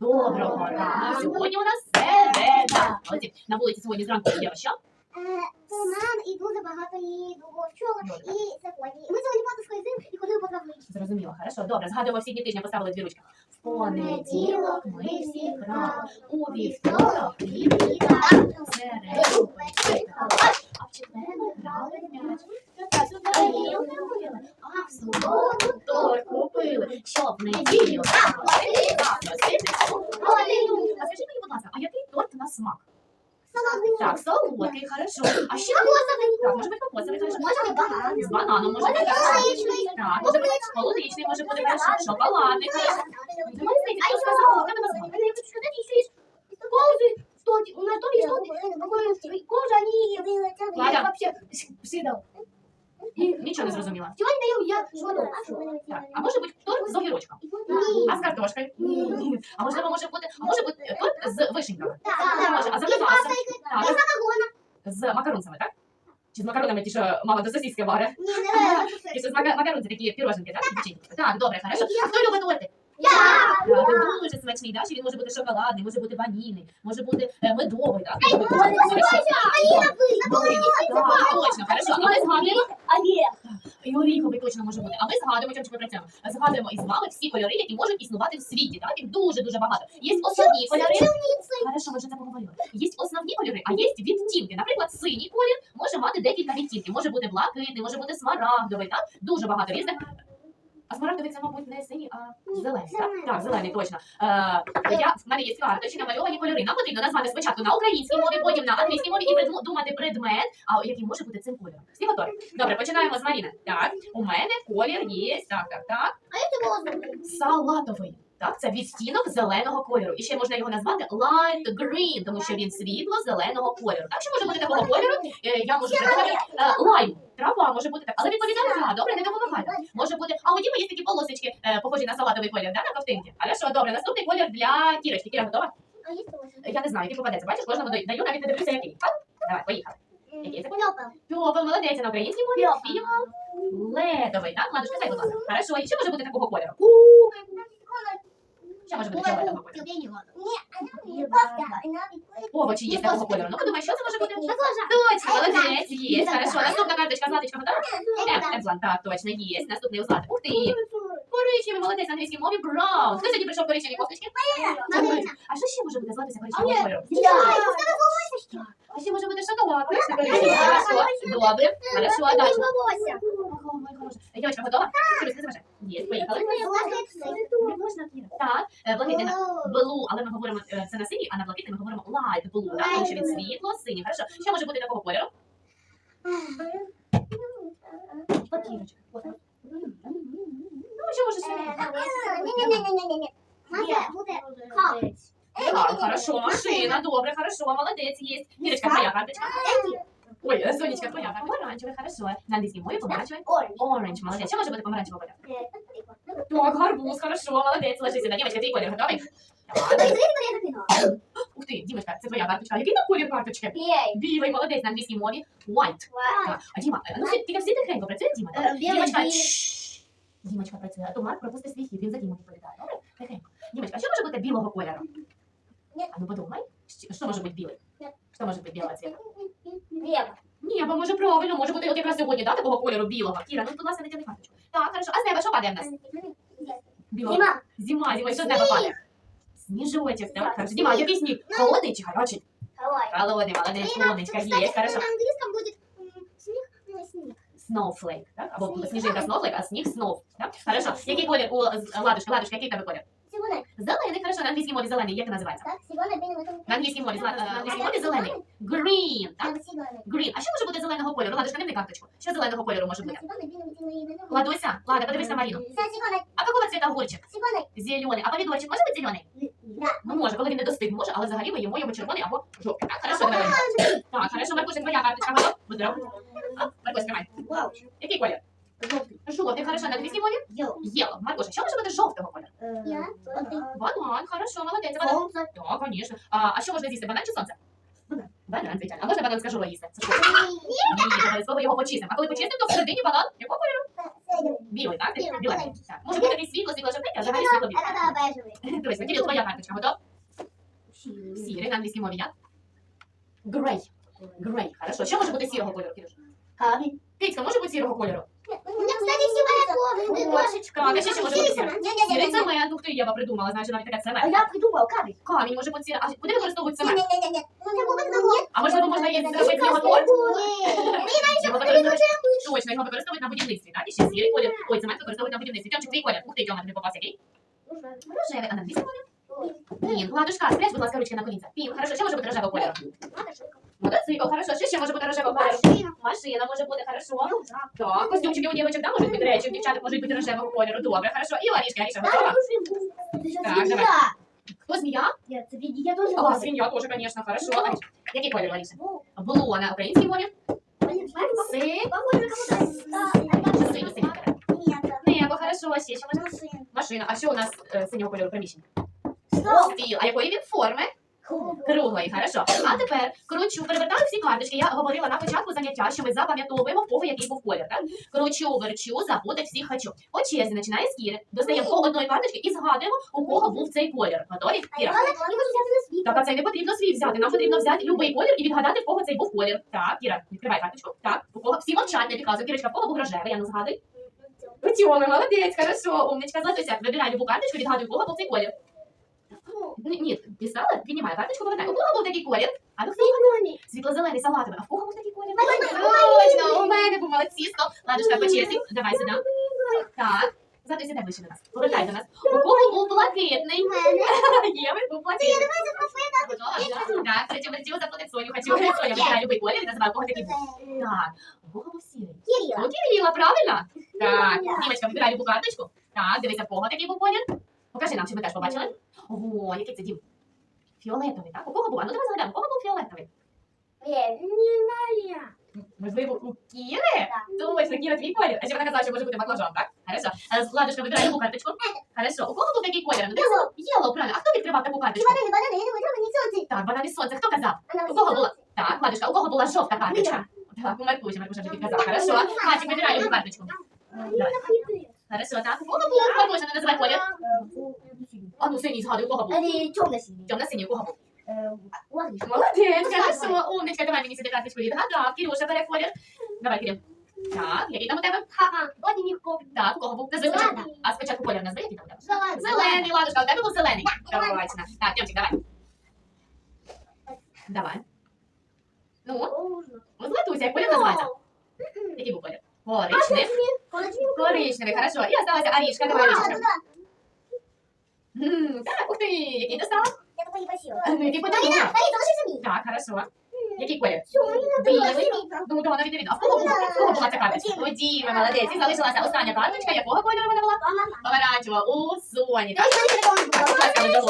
Доброго ранку. Сьогодні у нас середа. Молодці. На вулиці сьогодні зранку є що? Е, Туман і дуже багато її було вчора і сьогодні. І ми сьогодні просто сходили і ходили по травничці. Зрозуміло, хорошо. Добре, згадуємо всі дні тижня, поставили дві ручки. В понеділок ми всі грали. У вівторок і каша. В середу печі калач. А в четвер ми грали в м'яч. Та сюди гілки мили, а в суботу торт купили. Щоб в неділю носити. А скажи мені, будь ласка, а який смак? Так, солодкий, хорошо. А ще так, може бути кокосовий, хорошо. Може бути банан. З бананом може бути. Полуничний. Так, може бути полуничний, може бути хорошо. Шоколадний, хорошо. Ти мені здається, хто сказав, у тебе на смак. Я хочу сказать, еще есть кожи, у нас то есть что кожа. Я вообще съедал. Нічого не зрозуміла. Сегодня даю я Так, а може бути торт з огірочком? А з картошкою? Ні. А можливо, може бути, а може бути торт з вишеньками? Так, Може, а з ананасом? Так, з макарунцями, так? Чи з макаронами ті, що мама до сосиски варить? Не, не, Чи з мака- макарунці такі піроженки, так? Так, добре, хорошо. А хто любить торти? Я. Так, він дуже смачний, да? Чи він може бути шоколадний, може бути ванільний, може бути е, медовий, так? Може бути Малині. Так, точно, хорошо. А ми згадуємо, і оріховий точно може бути. А ми згадуємо, чим ми працюємо. Згадуємо із вами всі кольори, які можуть існувати в світі. Так? Їх дуже-дуже багато. Є основні кольори. Хорошо, ми вже це поговорили. Є основні кольори, а є відтінки. Наприклад, синій колір може мати декілька відтінків. Може бути блакитний, може бути смарагдовий, так? Дуже багато різних. А смарагдовий це, мабуть, не синій, а зелений. Так, так зелений, точно. Е, я, в мене є карточки, намальовані кольори. Нам потрібно назвати спочатку на українській мові, потім на англійській мові і придумати предмет, а який може бути цим кольором. Всі готові? Добре, починаємо з Маріни. Так, у мене колір є. Так, так, так. Салатовий. Так, це відтінок зеленого кольору. І ще можна його назвати light green, тому що він світло зеленого кольору. Так, що може бути такого кольору? Е, Я можу придумати е, лайм. Трава може бути так. Але відповідально, так, добре, не допомагайте. Може бути. А у Діми є такі полосочки, е, похожі на салатовий колір, да, на ковтинці. Хорошо, добре. Наступний колір для Кірочки. Кіра готова? Я не знаю, який попадеться. Бачиш, кожному даю, даю, навіть не дивлюся, який. Давай, поїхали. Який це? Пьопа, молодець, на українській мові. Фіма. Ледовий, так? Ладушка, дай, будь ласка. Хорошо, і що може бути такого кольору? Що може бути кольору? Овочі є такого кольору. Ну, подумай, що це може бути? Точно, молодець, є. Хорошо, наступна карточка, Златочка, готова? Емплан, так, точно, є. Наступний у Злати. Ух ти, коричневий, молодець, на англійській мові, браун. Хто сьогодні прийшов в коричневій кофточці? А що ще може бути Златися коричневого кольору? А ще може бути шоколад. Добре. Хорошо, а далі? Хороша. Дівчинка готова? Кирюсь, не заважай. Є, поїхали. Не можна, Кіра. Так, е, блу, але ми говоримо е, це на синій, а на блакитний ми говоримо light blue, так? Тому що він світло, синій. Хорошо. Що може бути такого кольору? От Кірочка. От. Ну, що може сьогодні? Так, хорошо, машина, добре, хорошо, молодець, є. Кірочка, твоя карточка. Ой, е, Сонечка, твоя. Помаранчевий, хорошо. На англійській мові помаранчевий. Оранж, молодець. Що може бути помаранчевого кольору? Так, гарбуз, хорошо, молодець. Ложи сюди. Дімочка, твій колір готовий? Ух ти, Дімочка, це твоя карточка. Який там колір карточки? Білий, молодець, на англійській мові. White. Так. А Діма, е, ну ти тільки всі тихенько працює, Діма, так? Дімочка, чшш. Дімочка працює, а то Марк пропустить свій хід, він за Діму відповідає. Добре? Тихенько. Дімочка, що може бути білого кольору? Ні. А ну подумай, що може бути білий? Що може бути білого цвіта? Небо, може правильно, може бути от якраз сьогодні, да, такого кольору білого. Кіра, ну будь ласка, не тягни карточку. Так, хорошо. А з неба що падає в нас? Білого. Зима, зима, і що з неба падає? Сніжочок, так, хорошо. Діма, а який сніг? Холодний чи гарячий? Холодний, молодець, сонечка, є, хорошо. На английском будет м, снег, ну. Snowflake, так? Або сніжинка snowflake, а сніг snow, так? Хорошо. Який колір у ладушки, ладушки, який в тебе колір? Зеленый. Зелений, хорошо, на англійській мові зелений, як називається? На англійській мові, зла- на англійській мові зелений. Green, так? Так, зеленый. Green. А що може бути зеленого кольору? Ладушка, не карточку. Що зеленого кольору може бути? Зеленый, белый, белый, белый. Ладуся, Лада, подивись на Маріну. Да, зеленый, А какого цвета огурчик? зеленый. Зелений. А помідорчик може бути зелений? Да. Ну може, коли він не достиг, може, але взагалі ми їмо йому червоний або жовтий. Так, хорошо, давай. Так, хорошо, Маркуша, твоя карточка готова? Будь здоров. А, Маркуш, тримай. Вау. Який колір? Жовтий, Жовтий, хорошо, на англійській мові? Йо. Єло. Маркуша, що може бути жовтого кольору? Я. Банан, хорошо, молодець. Банан. Солнце. Так, звісно. А, а що можна з'їсти, банан чи сонце? Банан, звичайно. А можна банан з кожурою їсти? Це що? Ні, обов'язково його почистимо. А коли почистимо, то всередині банан якого кольору? Білий, так? Білий, біленький. Так. Може бути такий світло, світло жовтий, а взагалі світло білий. Это бежевый. Точно, Кирил, твоя карточка, готов? Сірий на англійській мові як? Грей. Грей, хорошо. Що може бути сірого кольору, Кирюш? Камень. Кицька може бути сірого кольору? У меня, кстати, все готово. Кошечка. А ще що може бути? Сірий Не-не-не. цемент, ух ти, Єва придумала, значить навіть таке А цемент. я придумал камень. Камінь може бути сірий. А куди використовують цемент? Не-не-не. А можливо, можна є зробити з нього торт? Його використовують точно, його використовують на будівництві, так? І ще сірий колір. Ой, цемент використовують на будівництві. Тьомчик, твій колір. Ух ти, Тьома, тобі попався, який? Рожевий, а на англійській мові? Пінк. Ладушка, спрячь, будь ласка, ручки на колінця. Пінк, хорошо, що може бути рожевого кольору? Мотоцикл, хорошо, що ще може бути рожевого кольору? Машина може бути, хорошо. Так, костюмчики у дівчаток, да, можуть бути речі, у дівчаток можуть бути рожевого кольору. Добре, хорошо. І Арішка, Аріша, готова? Так, давай. Хто змія? Я тоже А, свинья тоже, конечно, хорошо. Аріша, який колір, Аріша? Було на українській мові? Си. Синій, синій. Небо, хорошо, ще що може? Машина. А що у нас е, синього кольору приміщення? Стіл. А якої він форми? Круглої, хорошо. А тепер кручу, перевертаю всі карточки. Я говорила на початку заняття, що ми запам'ятовуємо, в кого який був колір. Так? Кручу, верчу, запутать всіх хочу. По черзі починає з Кіри. Достаємо по одної карточки і згадуємо, у кого був цей колір. Готові? Кіра. Так, а це не потрібно свій взяти. Нам потрібно взяти будь-який колір і відгадати, в кого цей був колір. Так, Кіра, відкривай карточку. Так, у кого всі мовчать, не підказуй. Кірочка, в кого був рожевий, я не згадуй. Тьоми, молодець, хорошо, умничка, Златуся. Вибирай любу карточку, відгадуй, у кого був цей колір. Ні, ні, писала, піднімай карточку, повертай. У кого був такий колір? А ну хто Світло-зелений, салатовий. А в кого був такий колір? Точно, у мене був молодці. Ладушка, по давай сюди. Так. Златуся, дай ближче до нас. Повертай до нас. У кого був блакитний? Єви був блакитний. Так, третю версію заплатить Соню. Хочу. Соня, вибирай любий колір і кого такий був. Так, у кого був сірий? У Кирила, правильно? Так, Дімочка, вибирай любу карточку. Так, дивися, в кого такий був колір. Покажи нам, щоб ми теж побачили. Ого, який це дім. Фіолетовий, так? У кого був? А ну давай згадаємо, у кого був фіолетовий? Ні, не знаю. Можливо, у Кіри? Точно, Кіра, твій колір. А ще вона казала, що може бути баклажан, так? Хорошо. Е, Ладушка, вибирай любу карточку. Хорошо. У кого був такий колір? Ну, дивися, Єлоу, правильно. А хто відкривав таку карточку? Банани, банани, я думаю, треба не сонці. Так, банани сонце. Хто казав? У кого була? Так, Ладушка, у кого була жовта карточка? Так, у Маркуші, Маркуша вже підказала. Хорошо. Мальчик, вибирай любу карточку. Давай. Хорошо, так. У кого був? Маркуша, не називай колір. А ну, синій згадуй, кого був? Темно-синій, у кого був? Молодець, хорошо. Умничка, давай мені сюди карточку відгадав. Кирюша, бере колір. Давай, Кирил. Так, який там у тебе? Так, у кого був? Назви спочатку. А спочатку колір назви, який там у тебе? Зелений, ладушка, у тебе був зелений. Точно. Так, Тьомчик, давай. Давай. Ну, златуся, як колір називається? Який був колір? Коричневий. Коричневий, хорошо. І осталася Арішка, давай, Арішка. Так, ух ти, який достала? Ну, який подивись. Так, хорошо. Який колір? Білий. Ну, то вона від А в кого була, в кого була ця карточка? У Діми, молодець. І залишилася остання карточка. Якого кольору вона була? Помаранчева. У Соні. Так, будь ласка, ви